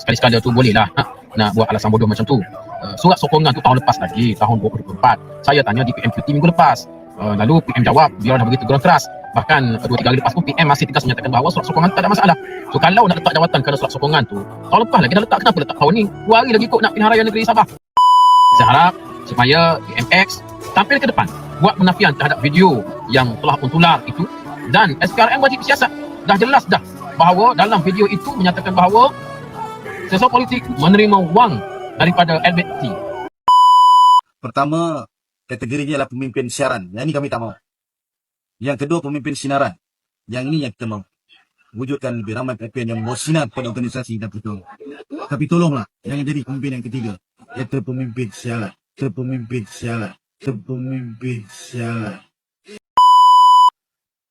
sekali-sekala tu boleh lah nak, nak buat alasan bodoh macam tu. Uh, surat sokongan tu tahun lepas lagi, tahun 2024. Saya tanya di PMQT minggu lepas. Uh, lalu PM jawab, dia dah bagi teguran keras. Bahkan dua tiga hari lepas pun PM masih tegas menyatakan bahawa surat sokongan tak ada masalah. So kalau nak letak jawatan kerana surat sokongan tu, tahun lepas lagi dah letak, kenapa letak tahun ni? Dua hari lagi kot nak pilihan raya negeri Sabah. Saya harap supaya PMX tampil ke depan buat penafian terhadap video yang telah pun tular itu dan SPRM wajib siasat dah jelas dah bahawa dalam video itu menyatakan bahawa sesuatu politik menerima wang daripada LBT Pertama, kategorinya adalah pemimpin siaran. Yang ini kami tak mau. Yang kedua, pemimpin sinaran. Yang ini yang kita mau. Wujudkan lebih ramai pemimpin yang mau sinar pada organisasi dan betul. Tapi tolonglah, jangan jadi pemimpin yang ketiga. Iaitu pemimpin siaran. Terpemimpin siaran. Terpemimpin siaran.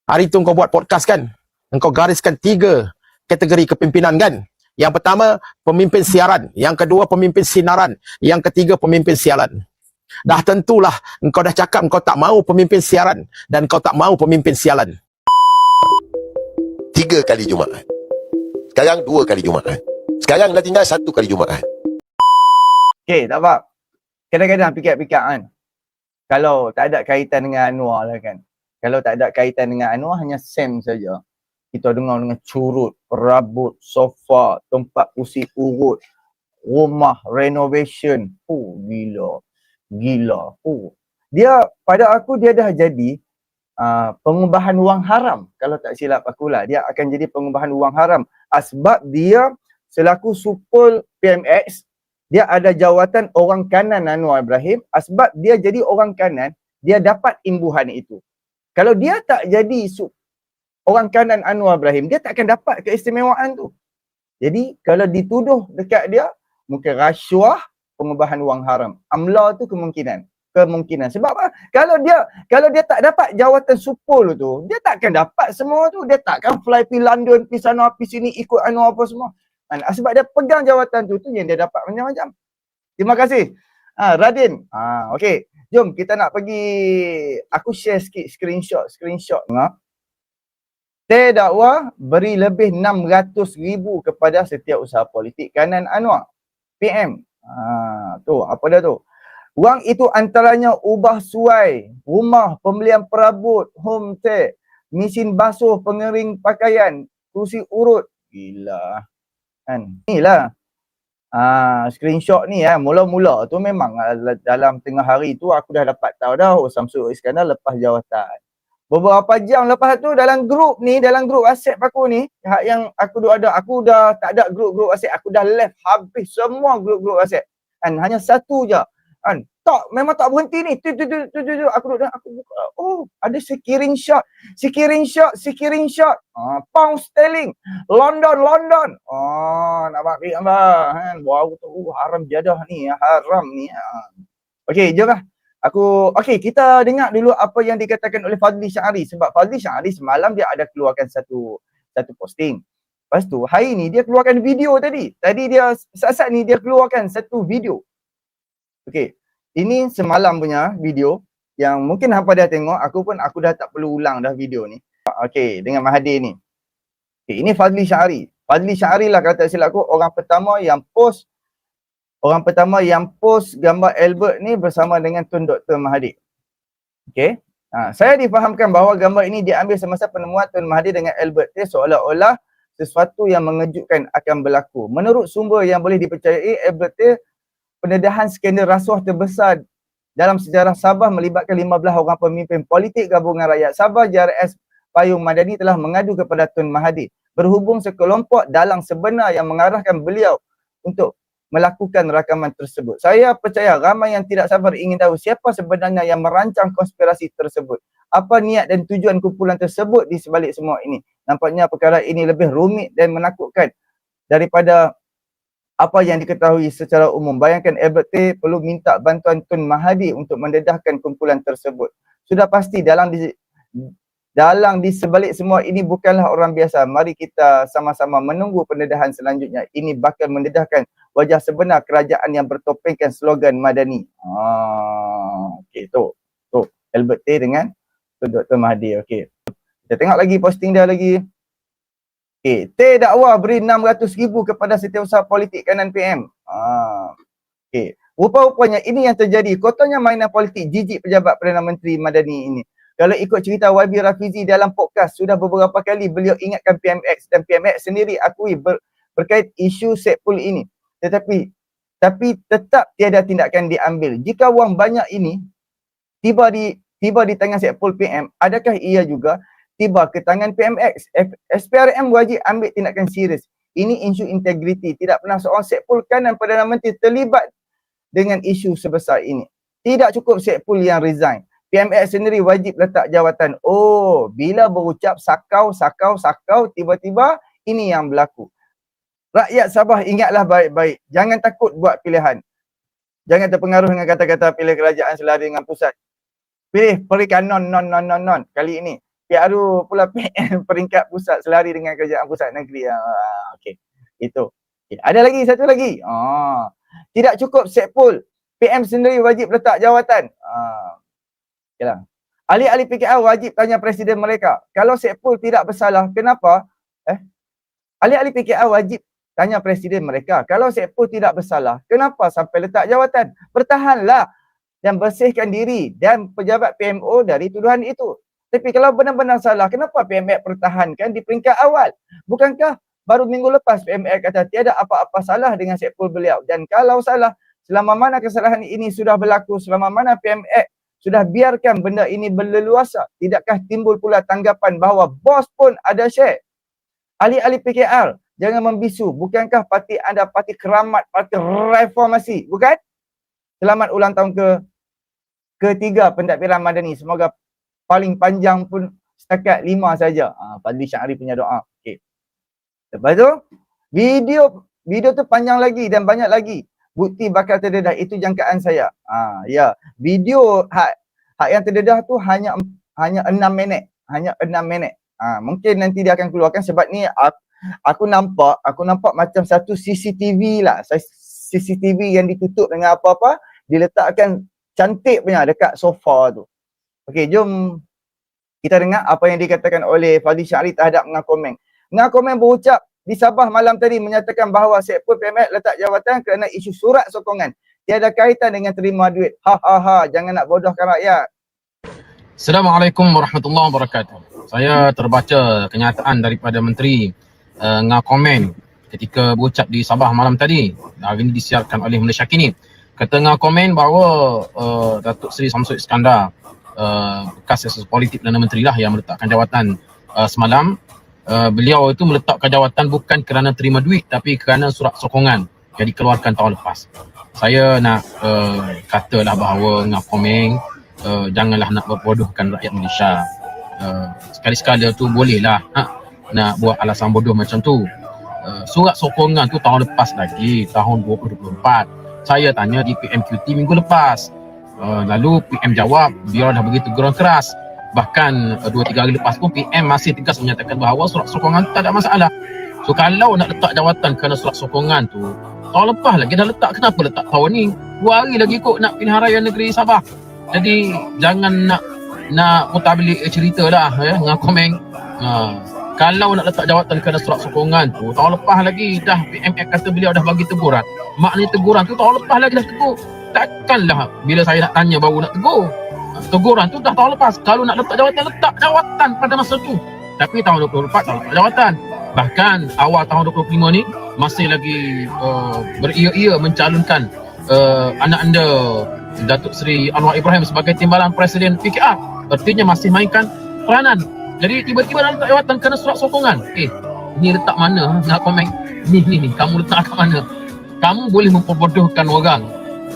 Hari tu kau buat podcast kan? Engkau gariskan tiga kategori kepimpinan kan? Yang pertama, pemimpin siaran. Yang kedua, pemimpin sinaran. Yang ketiga, pemimpin sialan. Dah tentulah engkau dah cakap engkau tak mau pemimpin siaran dan kau tak mau pemimpin sialan. tiga kali Jumaat. Sekarang dua kali Jumaat. Sekarang dah tinggal satu kali Jumaat. Okay, tak apa. Kadang-kadang fikir-fikir kan. Kalau tak ada kaitan dengan Anwar lah kan. Kalau tak ada kaitan dengan Anwar, hanya Sam saja. Kita dengar dengan curut, perabot, sofa, tempat kursi urut, rumah, renovation. Oh, gila. Gila. Oh. Dia, pada aku dia dah jadi uh, pengubahan wang haram. Kalau tak silap aku lah. Dia akan jadi pengubahan wang haram. Sebab dia selaku supul PMX, dia ada jawatan orang kanan Anwar Ibrahim sebab dia jadi orang kanan dia dapat imbuhan itu kalau dia tak jadi orang kanan Anwar Ibrahim dia tak akan dapat keistimewaan tu jadi kalau dituduh dekat dia mungkin rasuah pengubahan wang haram amla tu kemungkinan kemungkinan sebab apa kalau dia kalau dia tak dapat jawatan supul tu dia tak akan dapat semua tu dia tak akan fly pi London pi sana pi sini ikut Anwar apa semua Kan? Sebab dia pegang jawatan tu tu yang dia dapat macam-macam. Terima kasih. Ha, Radin. Ha, okey. Jom kita nak pergi aku share sikit screenshot screenshot tengok. Teh dakwa beri lebih 600 ribu kepada setiap usaha politik kanan Anwar. PM. Ha, tu apa dia tu? Wang itu antaranya ubah suai, rumah, pembelian perabot, home teh, mesin basuh, pengering pakaian, kursi urut. Gila kan inilah ah screenshot ni ya mula-mula tu memang ah, dalam tengah hari tu aku dah dapat tahu dah oh Samsul Iskandar lepas jawatan beberapa jam lepas tu dalam grup ni dalam grup WhatsApp aku ni yang aku dah ada aku dah tak ada grup-grup WhatsApp aku dah left habis semua grup-grup WhatsApp. Kan hanya satu je. Kan tak memang tak berhenti ni. Tu tu tu tu, tu, tu. aku duduk aku buka oh ada sekiring shot sekiring shot sekiring shot. Ah, pound sterling. London London. Oh nak bagi apa kan wow tu uh, haram jadah ni haram ni. Ha. okey jom lah aku okey kita dengar dulu apa yang dikatakan oleh Fadli Syari sebab Fadli Syari semalam dia ada keluarkan satu satu posting Lepas tu hari ni dia keluarkan video tadi. Tadi dia saat-saat ni dia keluarkan satu video. Okey. Ini semalam punya video yang mungkin hampa dah tengok, aku pun aku dah tak perlu ulang dah video ni. Okey, dengan Mahathir ni. Okey, ini Fadli Syari. Fadli Syari lah kata silap aku orang pertama yang post orang pertama yang post gambar Albert ni bersama dengan Tun Dr. Mahathir. Okey. Ha, saya difahamkan bahawa gambar ini diambil semasa penemuan Tun Mahathir dengan Albert T seolah-olah sesuatu yang mengejutkan akan berlaku. Menurut sumber yang boleh dipercayai, Albert T pendedahan skandal rasuah terbesar dalam sejarah Sabah melibatkan 15 orang pemimpin politik gabungan rakyat Sabah JRS Payung Madani telah mengadu kepada Tun Mahathir berhubung sekelompok dalang sebenar yang mengarahkan beliau untuk melakukan rakaman tersebut. Saya percaya ramai yang tidak sabar ingin tahu siapa sebenarnya yang merancang konspirasi tersebut. Apa niat dan tujuan kumpulan tersebut di sebalik semua ini. Nampaknya perkara ini lebih rumit dan menakutkan daripada apa yang diketahui secara umum. Bayangkan Albert T perlu minta bantuan Tun Mahathir untuk mendedahkan kumpulan tersebut. Sudah pasti dalam dalam di sebalik semua ini bukanlah orang biasa. Mari kita sama-sama menunggu pendedahan selanjutnya. Ini bakal mendedahkan wajah sebenar kerajaan yang bertopengkan slogan Madani. Ah, okey tu. Tu Albert T dengan Tun Dr. Mahathir. Okey. Kita tengok lagi posting dia lagi. Okay. T dakwa beri 600 ribu kepada setiausaha politik kanan PM. Ah. Okay. Rupa-rupanya ini yang terjadi. Kotornya mainan politik jijik pejabat Perdana Menteri Madani ini. Kalau ikut cerita YB Rafizi dalam podcast, sudah beberapa kali beliau ingatkan PMX dan PMX sendiri akui ber, berkait isu Sepul ini. Tetapi tapi tetap tiada tindakan diambil. Jika wang banyak ini tiba di tiba di tangan Sepul PM, adakah ia juga tiba ke tangan PMX? F- SPRM wajib ambil tindakan serius. Ini isu integriti. Tidak pernah seorang Sepul kanan Perdana Menteri terlibat dengan isu sebesar ini. Tidak cukup Sepul yang resign. PMX sendiri wajib letak jawatan. Oh, bila berucap sakau, sakau, sakau, tiba-tiba ini yang berlaku. Rakyat Sabah ingatlah baik-baik. Jangan takut buat pilihan. Jangan terpengaruh dengan kata-kata pilih kerajaan selari dengan pusat. Pilih perikanan non, non, non, non. Kali ini. PRU pula peringkat pusat selari dengan kerajaan pusat negeri. Ah, okay. Itu. Okay. Ada lagi, satu lagi. Ah. Tidak cukup Sepul. PM sendiri wajib letak jawatan. Ah. Okay lah. Ahli-ahli PKR wajib tanya presiden mereka. Kalau Sepul tidak bersalah, kenapa? Eh? Ahli-ahli PKR wajib tanya presiden mereka. Kalau Sepul tidak bersalah, kenapa sampai letak jawatan? Bertahanlah dan bersihkan diri dan pejabat PMO dari tuduhan itu. Tapi kalau benar-benar salah, kenapa PMX pertahankan di peringkat awal? Bukankah baru minggu lepas PMX kata tiada apa-apa salah dengan Sepul beliau? Dan kalau salah, selama mana kesalahan ini sudah berlaku, selama mana PMX sudah biarkan benda ini berleluasa, tidakkah timbul pula tanggapan bahawa bos pun ada share? Ahli-ahli PKR, jangan membisu. Bukankah parti anda parti keramat, parti reformasi? Bukan? Selamat ulang tahun ke ketiga pentadbiran Madani. Semoga paling panjang pun setakat lima saja. Ha, Fadli Syahri punya doa. Okey. Lepas tu, video video tu panjang lagi dan banyak lagi. Bukti bakal terdedah itu jangkaan saya. Ha, ya, video hak hak yang terdedah tu hanya hanya 6 minit, hanya 6 minit. Ha, mungkin nanti dia akan keluarkan sebab ni aku, aku nampak, aku nampak macam satu CCTV lah. CCTV yang ditutup dengan apa-apa, diletakkan cantik punya dekat sofa tu. Okey, jom kita dengar apa yang dikatakan oleh Fadli Syahri terhadap Ngakomen. Ngakomen berucap di Sabah malam tadi menyatakan bahawa Sekpol PMX letak jawatan kerana isu surat sokongan. Tiada kaitan dengan terima duit. Ha ha ha, jangan nak bodohkan rakyat. Assalamualaikum warahmatullahi wabarakatuh. Saya terbaca kenyataan daripada Menteri uh, Ngakomen ketika berucap di Sabah malam tadi. Hari ini disiarkan oleh Malaysia Kini. Kata Ngakomen bahawa uh, Datuk Seri Samsud Iskandar uh, bekas asas politik Perdana Menteri lah yang meletakkan jawatan uh, semalam. Uh, beliau itu meletakkan jawatan bukan kerana terima duit tapi kerana surat sokongan yang dikeluarkan tahun lepas. Saya nak uh, katalah bahawa Ngakomen uh, janganlah nak berbodohkan rakyat Malaysia. Uh, sekali-sekala tu bolehlah ha, nak buat alasan bodoh macam tu. Uh, surat sokongan tu tahun lepas lagi, tahun 2024. Saya tanya di PMQT minggu lepas. Uh, lalu PM jawab, biar dah begitu gerun keras. Bahkan uh, dua tiga hari lepas pun PM masih tegas menyatakan bahawa surat sokongan tak ada masalah. So kalau nak letak jawatan kerana surat sokongan tu, tahun lepas lagi dah letak, kenapa letak tahun ni? Dua hari lagi kot nak pilihan raya negeri Sabah. Jadi jangan nak nak putar balik cerita lah ya dengan komen. Ha, kalau nak letak jawatan kerana surat sokongan tu tahun lepas lagi dah PMX kata beliau dah bagi teguran. Maknanya teguran tu tahun lepas lagi dah tegur. Takkanlah bila saya nak tanya baru nak tegur. Teguran tu dah tahun lepas. Kalau nak letak jawatan letak jawatan pada masa tu. Tapi tahun 2024 tak letak jawatan. Bahkan awal tahun 2025 ni masih lagi uh, beria-ia mencalonkan uh, anak anda Datuk Seri Anwar Ibrahim sebagai timbalan Presiden PKR. Artinya masih mainkan peranan. Jadi tiba-tiba dah letak jawatan kerana surat sokongan. Eh, ni letak mana? Nak komen. Ni, ni, ni. Kamu letak kat mana? Kamu boleh memperbodohkan orang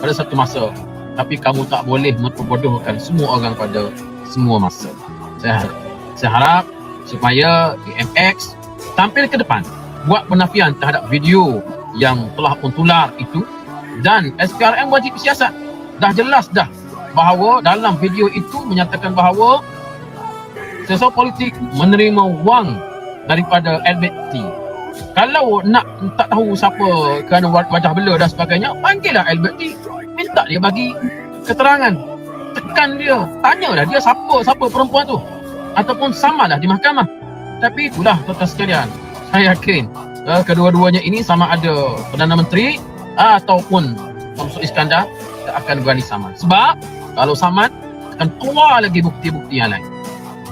pada satu masa. Tapi kamu tak boleh memperbodohkan semua orang pada semua masa. Saya saya harap supaya AMX tampil ke depan. Buat penafian terhadap video yang telah pun tular itu dan SPRM wajib siasat dah jelas dah bahawa dalam video itu menyatakan bahawa sesuatu politik menerima wang daripada Albert T. Kalau nak tak tahu siapa kerana wajah bela dan sebagainya, panggillah Albert T. Minta dia bagi keterangan. Tekan dia. Tanyalah dia siapa, siapa perempuan tu. Ataupun samalah di mahkamah. Tapi itulah tuan-tuan sekalian. saya yakin uh, kedua-duanya ini sama ada Perdana Menteri ataupun Samsul Iskandar tak akan berani saman. Sebab kalau saman akan keluar lagi bukti-bukti yang lain.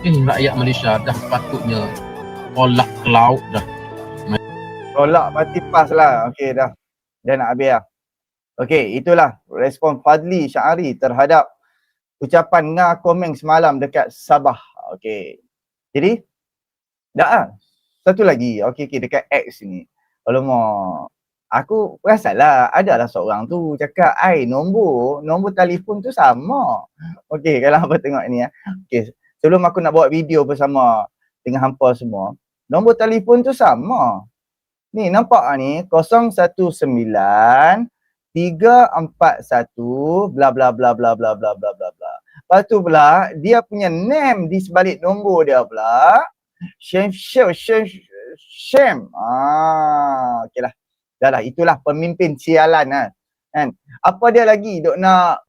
Eh rakyat Malaysia dah patutnya tolak ke laut dah. Tolak parti PAS lah. Okey dah. Dah nak habis lah. Okey, itulah respon Fadli Syahari terhadap ucapan Nga Komeng semalam dekat Sabah. Okey. Jadi, dah lah. Satu lagi. Okey, okey dekat X ni. Alamak. Aku perasalah adalah seorang tu cakap, ai nombor, nombor telefon tu sama. Okey, kalau apa tengok ni ya. Okey, sebelum aku nak buat video bersama dengan hampa semua, nombor telefon tu sama. Ni nampak ah ni 019 341 bla bla bla bla bla bla bla bla bla. Lepas tu pula dia punya name di sebalik nombor dia pula Shem Shem Shem Shem. Ah, okeylah. Dah lah itulah pemimpin sialan kan. Kan? Apa dia lagi dok nak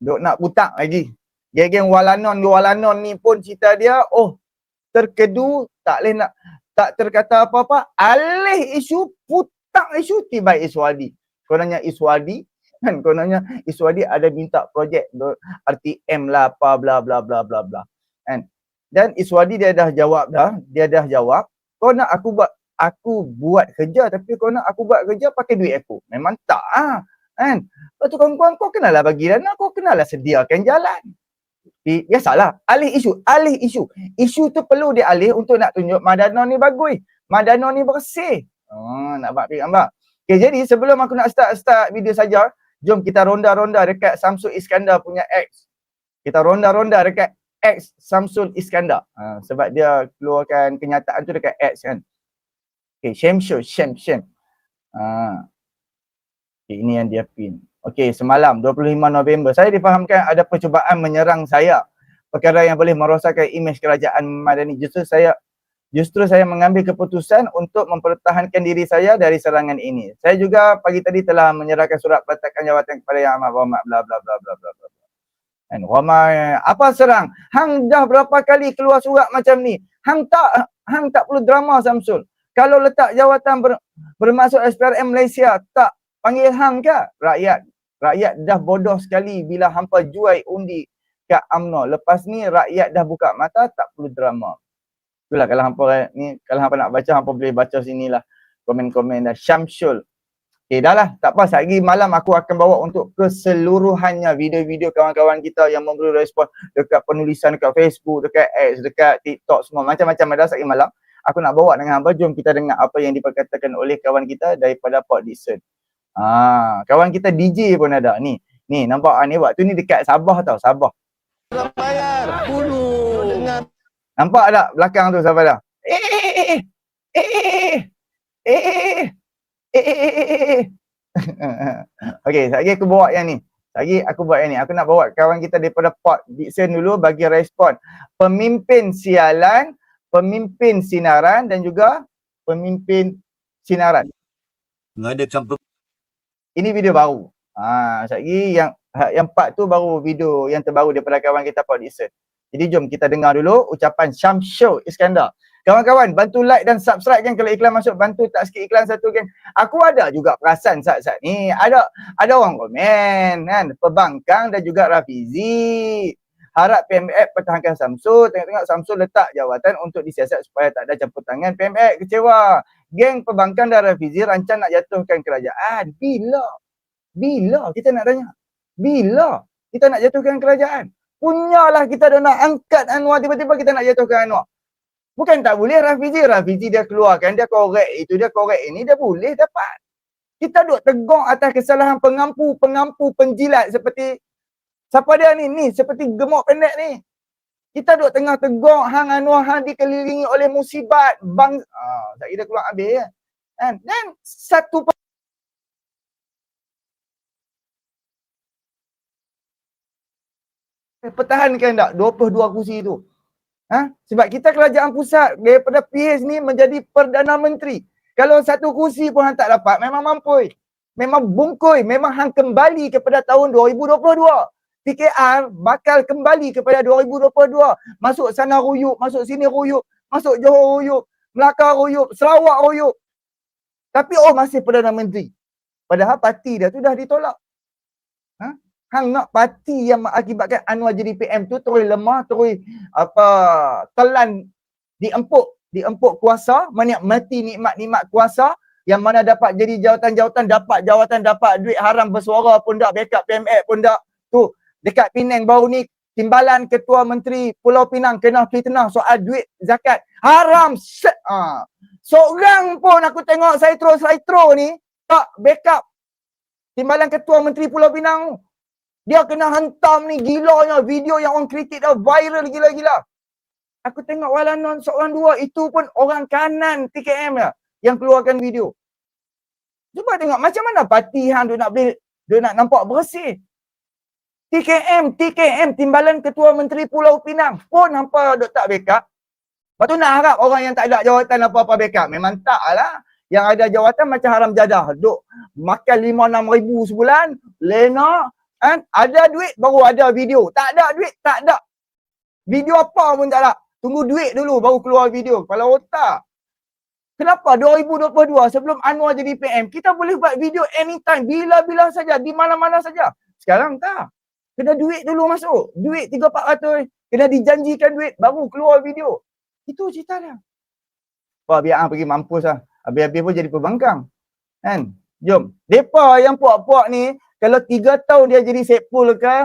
dok nak putak lagi. Geng-geng walanon walanon ni pun cerita dia oh terkedu tak boleh nak tak terkata apa-apa alih isu putak isu tiba Iswadi. Kononnya Iswadi kan kononnya Iswadi ada minta projek RTM lah apa bla bla bla bla bla kan. Dan Iswadi dia dah jawab dah, dia dah jawab, kau nak aku buat aku buat kerja tapi kau nak aku buat kerja pakai duit aku. Memang tak ah. Kan? Lepas tu kawan-kawan kau kenalah bagi dana, kau kenalah sediakan jalan. Biasalah, alih isu, alih isu. Isu tu perlu dialih untuk nak tunjuk Madano ni bagus. Madano ni bersih. Oh, nak buat gambar. Okay, jadi sebelum aku nak start start video saja, jom kita ronda-ronda dekat Samsul Iskandar punya X. Kita ronda-ronda dekat X Samsul Iskandar. Ha, sebab dia keluarkan kenyataan tu dekat X kan. Okay, shame show, shame, shame. Ha. Okay, ini yang dia pin. Okey, semalam 25 November saya difahamkan ada percubaan menyerang saya. Perkara yang boleh merosakkan imej kerajaan Madani. Justru saya justru saya mengambil keputusan untuk mempertahankan diri saya dari serangan ini. Saya juga pagi tadi telah menyerahkan surat peletakan jawatan kepada Yang Amat Berhormat bla bla bla bla bla bla. Dan ramai apa serang? Hang dah berapa kali keluar surat macam ni? Hang tak hang tak perlu drama Samsul. Kalau letak jawatan ber, bermaksud SPRM Malaysia tak panggil hang ke? Rakyat Rakyat dah bodoh sekali bila hampa jual undi kat UMNO. Lepas ni rakyat dah buka mata tak perlu drama. Itulah kalau hampa ni kalau hampa nak baca hampa boleh baca sinilah komen-komen dah Syamsul. Okay dah lah tak apa lagi malam aku akan bawa untuk keseluruhannya video-video kawan-kawan kita yang memberi respon dekat penulisan dekat Facebook, dekat X, dekat TikTok semua macam-macam ada lagi malam. Aku nak bawa dengan hampa jom kita dengar apa yang diperkatakan oleh kawan kita daripada Port Dixon. Ah, kawan kita DJ pun ada ni. Ni nampak ah, ni waktu ni dekat Sabah tau, Sabah. Bayar. Bunuh. Nampak tak belakang tu siapa dah? Eh eh eh eh eh eh eh eh Okey, lagi aku bawa yang ni. Lagi aku buat yang ni. Aku nak bawa kawan kita daripada Port Dixon dulu bagi respon. Pemimpin sialan, pemimpin sinaran dan juga pemimpin sinaran. Ada campur Ini video baru. Ha, lagi yang yang part tu baru video yang terbaru daripada kawan kita Port Dixon. Jadi jom kita dengar dulu ucapan Syamsul Iskandar. Kawan-kawan bantu like dan subscribe kan kalau iklan masuk bantu tak sikit iklan satu kan. Aku ada juga perasan saat-saat ni ada ada orang komen kan pembangkang dan juga Rafizi. Harap PMX pertahankan Samsul. Tengok-tengok Samsul letak jawatan untuk disiasat supaya tak ada campur tangan. PMX kecewa. Geng pembangkang dan Rafizi rancang nak jatuhkan kerajaan. Bila? Bila? Kita nak tanya. Bila? Kita nak jatuhkan kerajaan. Punyalah kita dah nak angkat Anwar tiba-tiba kita nak jatuhkan Anwar. Bukan tak boleh Rafizi. Rafizi dia keluarkan, dia korek itu, dia korek ini, dia boleh dapat. Kita duk tegur atas kesalahan pengampu-pengampu penjilat seperti siapa dia ni? Ni seperti gemuk pendek ni. Kita duk tengah tegur Hang Anwar Hang dikelilingi oleh musibat bang ah tak kira keluar habis ya. Kan? Dan satu pertahankan tak 22 kursi tu. Ha? Sebab kita kerajaan pusat daripada PH ni menjadi Perdana Menteri. Kalau satu kursi pun hang tak dapat, memang mampu. Memang bungkui, memang hang kembali kepada tahun 2022. PKR bakal kembali kepada 2022. Masuk sana ruyuk, masuk sini ruyuk, masuk Johor ruyuk, Melaka royuk, Sarawak royuk. Tapi oh masih Perdana Menteri. Padahal parti dia tu dah ditolak. Ha? Hang nak parti yang mengakibatkan Anwar jadi PM tu terus lemah, terus apa telan diempuk, diempuk kuasa, menikmati nikmat-nikmat kuasa yang mana dapat jadi jawatan-jawatan, dapat jawatan, dapat duit haram bersuara pun tak, backup PMX pun tak. Tu dekat Penang baru ni timbalan ketua menteri Pulau Pinang kena fitnah soal duit zakat haram set ha. seorang pun aku tengok Saitro Saitro ni tak backup timbalan ketua menteri Pulau Pinang. Dia kena hantam ni gilanya video yang orang kritik dah viral gila-gila aku tengok walanon seorang dua itu pun orang kanan TKM ya yang keluarkan video cuba tengok macam mana parti hang dia nak boleh dia nak nampak bersih TKM, TKM, Timbalan Ketua Menteri Pulau Pinang pun hampa duk tak backup. Lepas tu nak harap orang yang tak ada jawatan apa-apa backup. Memang tak lah. Yang ada jawatan macam haram jadah. Duk makan lima enam ribu sebulan. Lena. Kan? Ada duit baru ada video. Tak ada duit, tak ada. Video apa pun tak ada. Tunggu duit dulu baru keluar video. Kepala otak. Kenapa 2022 sebelum Anwar jadi PM, kita boleh buat video anytime, bila-bila saja, di mana-mana saja. Sekarang tak. Kena duit dulu masuk. Duit 3-400. Kena dijanjikan duit. Baru keluar video. Itu cerita dia. Wah biar hang pergi mampus lah. Habis-habis pun jadi pembangkang. Kan? Jom. Mereka yang puak-puak ni. Kalau 3 tahun dia jadi sepul ke.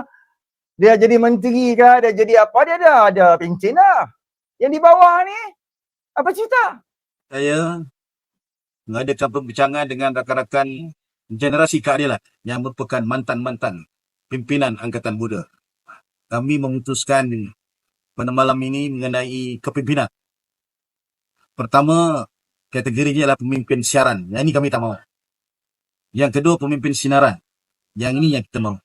Dia jadi menteri ke. Dia jadi apa. Dia dah ada pencen dah. Yang di bawah ni. Apa cerita? Saya mengadakan perbincangan dengan rakan-rakan generasi keadilan yang merupakan mantan-mantan pimpinan Angkatan Muda. Kami memutuskan pada malam ini mengenai kepimpinan. Pertama, kategorinya adalah pemimpin siaran. Yang ini kami tak mahu. Yang kedua, pemimpin sinaran. Yang ini yang kita mahu.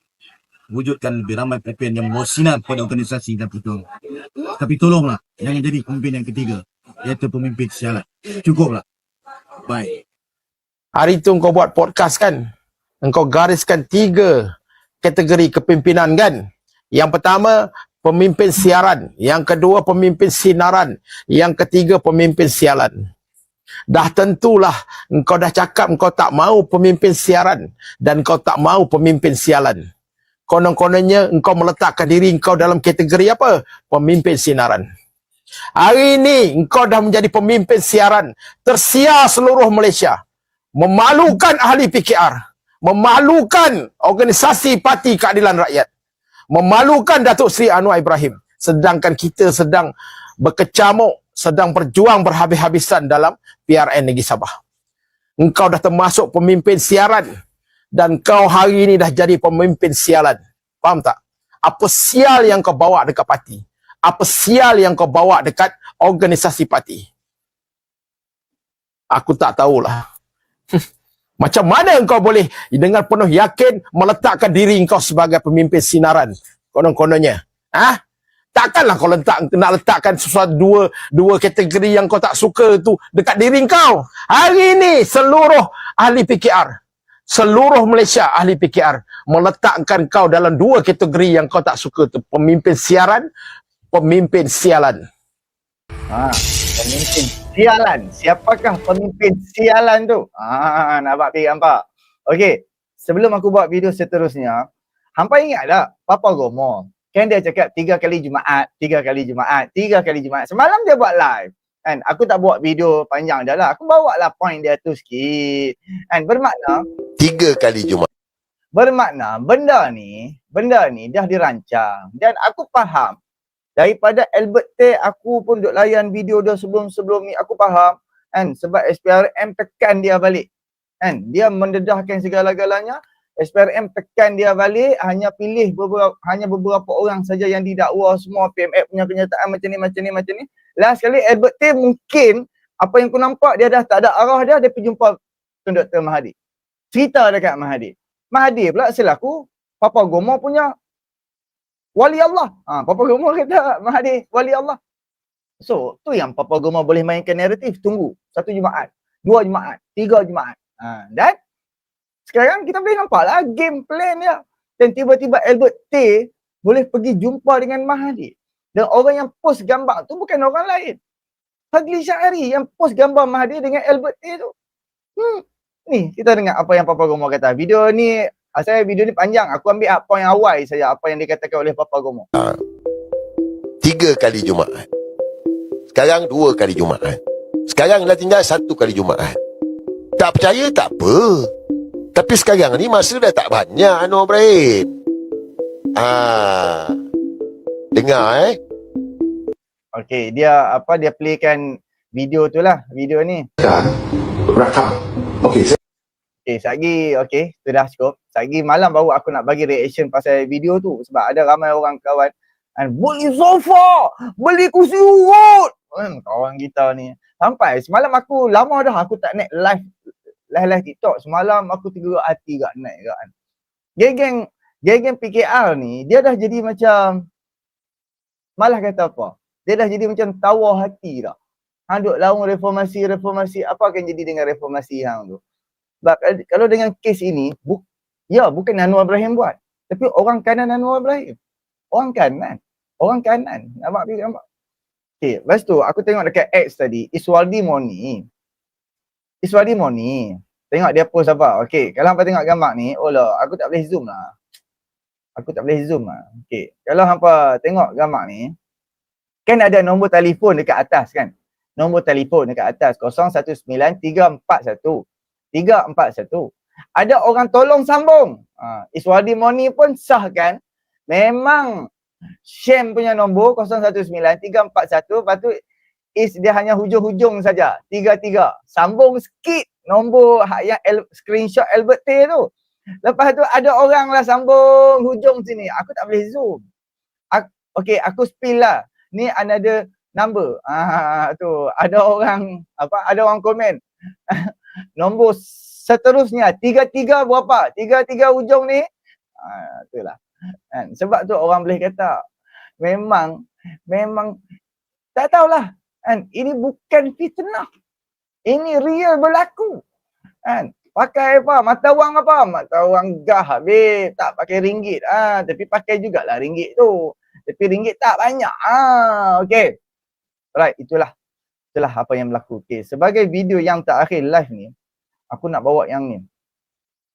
Wujudkan lebih ramai pemimpin yang mau sinar pada organisasi dan betul. Tapi tolonglah, jangan jadi pemimpin yang ketiga. Iaitu pemimpin siaran. Cukuplah. Baik. Hari tu kau buat podcast kan? Engkau gariskan tiga kategori kepimpinan kan? Yang pertama, pemimpin siaran. Yang kedua, pemimpin sinaran. Yang ketiga, pemimpin sialan. Dah tentulah engkau dah cakap engkau tak mau pemimpin siaran dan engkau tak mau pemimpin sialan. Konon-kononnya engkau meletakkan diri engkau dalam kategori apa? Pemimpin sinaran. Hari ini engkau dah menjadi pemimpin siaran. Tersiar seluruh Malaysia. Memalukan ahli PKR. Memalukan organisasi Parti Keadilan Rakyat. Memalukan Datuk Seri Anwar Ibrahim. Sedangkan kita sedang berkecamuk, sedang berjuang berhabis-habisan dalam PRN Negeri Sabah. Engkau dah termasuk pemimpin siaran. Dan kau hari ini dah jadi pemimpin sialan. Faham tak? Apa sial yang kau bawa dekat parti? Apa sial yang kau bawa dekat organisasi parti? Aku tak tahulah. Macam mana engkau boleh dengan penuh yakin meletakkan diri engkau sebagai pemimpin sinaran? Konon-kononnya. Ha? Takkanlah kau letak, nak letakkan sesuatu dua dua kategori yang kau tak suka tu dekat diri engkau. Hari ini seluruh ahli PKR, seluruh Malaysia ahli PKR meletakkan kau dalam dua kategori yang kau tak suka tu. Pemimpin siaran, pemimpin sialan. Ha, pemimpin sialan. Siapakah pemimpin sialan tu? Ha, nampak pergi nampak. Okey, sebelum aku buat video seterusnya, hampa ingat tak Papa Gomo? Kan dia cakap tiga kali Jumaat, tiga kali Jumaat, tiga kali Jumaat. Semalam dia buat live. Kan, aku tak buat video panjang dah lah. Aku bawa lah point dia tu sikit. Kan, bermakna, Tiga kali Jumaat. bermakna benda ni, benda ni dah dirancang. Dan aku faham daripada Albert Tay aku pun duk layan video dia sebelum-sebelum ni aku faham kan sebab SPRM tekan dia balik kan dia mendedahkan segala-galanya SPRM tekan dia balik hanya pilih beberapa hanya beberapa orang saja yang didakwa semua PMF punya kenyataan macam ni macam ni macam ni last sekali Albert Tay mungkin apa yang aku nampak dia dah tak ada arah dia dia pergi jumpa Tun Dr. Mahathir cerita dekat Mahathir Mahathir pula selaku Papa Gomo punya wali Allah. Ha, Papa Goma kata Mahathir wali Allah. So, tu yang Papa Goma boleh mainkan naratif. Tunggu. Satu Jumaat. Dua Jumaat. Tiga Jumaat. Ha, dan sekarang kita boleh nampak lah game plan dia. Dan tiba-tiba Albert Tay boleh pergi jumpa dengan Mahathir. Dan orang yang post gambar tu bukan orang lain. Fadli Syahari yang post gambar Mahathir dengan Albert Tay tu. Hmm. Ni, kita dengar apa yang Papa Gomo kata. Video ni, saya video ni panjang. Aku ambil up point awal saja apa yang dikatakan oleh Papa Gomo. Tiga kali Jumaat. Sekarang dua kali Jumaat. Sekarang dah tinggal satu kali Jumaat. Tak percaya tak apa. Tapi sekarang ni masa dah tak banyak Anwar Ibrahim. Ah. Dengar eh. Okey, dia apa dia playkan video tu lah, video ni. rakam. Okey, saya Okey, satgi okey, tu dah cukup. Satgi malam baru aku nak bagi reaction pasal video tu sebab ada ramai orang kawan kan beli sofa, beli kursi urut. Kan kawan kita ni. Sampai semalam aku lama dah aku tak naik live live live TikTok. Semalam aku tergerak hati gak naik gak kan. Geng-geng geng-geng PKR ni dia dah jadi macam malah kata apa? Dia dah jadi macam tawar hati dah. Hang duk lawan reformasi, reformasi. Apa akan jadi dengan reformasi hang tu? Sebab kal- kalau dengan kes ini, bu- ya bukan Anwar Ibrahim buat. Tapi orang kanan Anwar Ibrahim. Orang kanan. Orang kanan. Nampak pergi nampak? Okay, lepas tu aku tengok dekat X tadi, Iswaldi Moni. Iswaldi Moni. Tengok dia post apa. Okay, kalau hampa tengok gambar ni, oh lah, aku tak boleh zoom lah. Aku tak boleh zoom lah. Okay, kalau hampa tengok gambar ni, kan ada nombor telefon dekat atas kan? Nombor telefon dekat atas 019341 341. Ada orang tolong sambung. Ha, Iswadi Moni pun sah kan? Memang Syam punya nombor 019341 lepas tu is dia hanya hujung-hujung saja. Tiga-tiga. Sambung sikit nombor ha- yang El- screenshot Albert Tay tu. Lepas tu ada orang lah sambung hujung sini. Aku tak boleh zoom. Aku, okay, aku spill lah. Ni another number. Ah tu ada orang apa ada orang komen. Nombor seterusnya tiga-tiga berapa? Tiga-tiga hujung ni. Ah itulah. Kan? Sebab tu orang boleh kata memang memang tak tahulah kan ini bukan fitnah. Ini real berlaku. Kan? Pakai apa? Mata wang apa? Mata wang gah habis. Tak pakai ringgit. Ah, tapi pakai jugalah ringgit tu. Tapi ringgit tak banyak. Ah, okey. Alright, itulah. Itulah apa yang berlaku. Okay. Sebagai video yang terakhir live ni, aku nak bawa yang ni.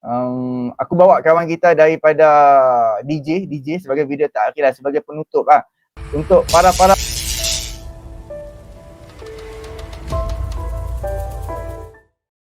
Um, aku bawa kawan kita daripada DJ, DJ sebagai video terakhir lah, sebagai penutup lah. Untuk para-para